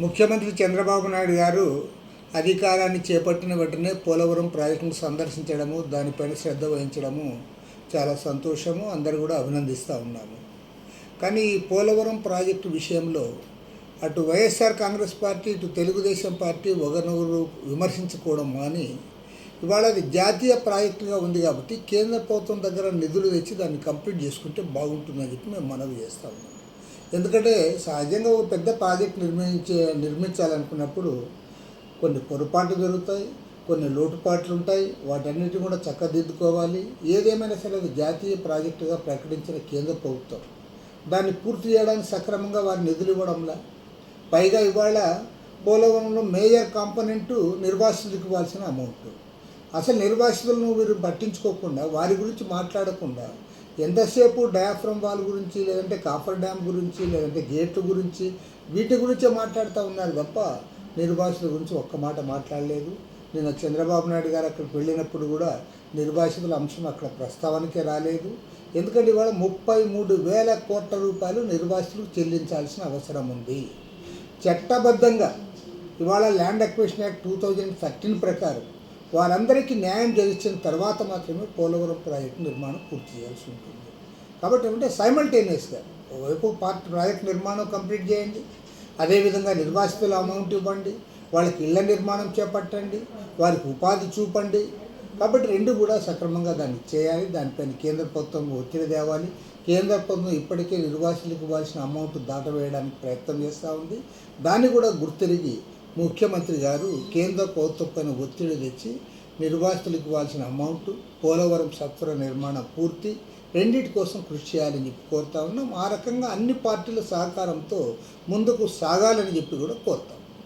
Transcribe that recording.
ముఖ్యమంత్రి చంద్రబాబు నాయుడు గారు అధికారాన్ని చేపట్టిన వెంటనే పోలవరం ప్రాజెక్టును సందర్శించడము దానిపైన శ్రద్ధ వహించడము చాలా సంతోషము. అందరు కూడా అభినందిస్తూ ఉన్నాము. కానీ ఈ పోలవరం ప్రాజెక్టు విషయంలో అటు వైఎస్ఆర్ కాంగ్రెస్ పార్టీ ఇటు తెలుగుదేశం పార్టీ ఒకరినొకరు విమర్శించుకోవడం కానీ ఇవాళ అది జాతీయ ప్రాజెక్టుగా ఉంది కాబట్టి కేంద్ర ప్రభుత్వం దగ్గర నిధులు తెచ్చి దాన్ని కంప్లీట్ చేసుకుంటే బాగుంటుందని చెప్పి మేము మనవి చేస్తూ ఉన్నాం ఎందుకంటే సహజంగా ఒక పెద్ద ప్రాజెక్ట్ నిర్మించే నిర్మించాలనుకున్నప్పుడు కొన్ని పొరపాట్లు జరుగుతాయి కొన్ని లోటుపాట్లు ఉంటాయి. వాటన్నిటిని కూడా చక్కదిద్దుకోవాలి. ఏదేమైనా సరే అది జాతీయ ప్రాజెక్టుగా ప్రకటించిన కేంద్ర ప్రభుత్వం. దాన్ని పూర్తి చేయడానికి సక్రమంగా వారి నిధులు ఇవ్వడంలా. పైగా ఇవాళ పోలవరంలో మేజర్ కాంపనెంటు నిర్వాసితులకు ఇవ్వాల్సిన అమౌంట్. అసలు నిర్వాసితులను వీరు పట్టించుకోకుండా వారి గురించి మాట్లాడకుండా ఎంతసేపు డయాఫ్రమ్ వాల్ గురించి లేదంటే కాఫర్ డ్యామ్ గురించి లేదంటే గేట్ల గురించి వీటి గురించే మాట్లాడుతూ ఉన్నారు తప్ప నిర్భాషితుల గురించి ఒక్క మాట మాట్లాడలేదు. నేను చంద్రబాబు నాయుడు గారు అక్కడికి వెళ్ళినప్పుడు కూడా నిర్వాసితుల అంశం అక్కడ ప్రస్తావనకే రాలేదు. ఎందుకంటే ఇవాళ ముప్పై మూడు వేల కోట్ల రూపాయలు నిర్వాసితులకు చెల్లించాల్సిన అవసరం ఉంది. చట్టబద్ధంగా ఇవాళ land acquisition act two thousand thirteen ప్రకారం వారందరికీ న్యాయం జరిగిన తర్వాత మాత్రమే పోలవరం ప్రాజెక్టు నిర్మాణం పూర్తి చేయాల్సి ఉంటుంది. కాబట్టి ఏమంటే సైమల్టేనియస్గా ఒకవైపు పార్ట్ ప్రాజెక్ట్ నిర్మాణం కంప్లీట్ చేయండి అదేవిధంగా నిర్వాసితుల అమౌంట్ ఇవ్వండి వాళ్ళకి ఇళ్ళ నిర్మాణం చేపట్టండి వారికి ఉపాధి చూపండి. కాబట్టి రెండు కూడా సక్రమంగా దాన్ని చేయాలి. దానిపైన కేంద్ర ప్రభుత్వం ఒత్తిడి తేవాలి. కేంద్ర ప్రభుత్వం ఇప్పటికే నిర్వాసితులకు ఇవ్వాల్సిన అమౌంట్ దాటవేయడానికి ప్రయత్నం చేస్తూ ఉంది. దాన్ని కూడా గుర్తిరిగి ముఖ్యమంత్రి గారు కేంద్ర ప్రభుత్వం పైన ఒత్తిడి తెచ్చి నిర్వాసితులకు ఇవ్వాల్సిన అమౌంట్ పోలవరం సత్వర నిర్మాణం పూర్తి రెండింటి కోసం కృషి చేయాలని చెప్పి కోరుతా ఉన్నాం. ఆ రకంగా అన్ని పార్టీల సహకారంతో ముందుకు సాగాలని చెప్పి కూడా కోరుతాం.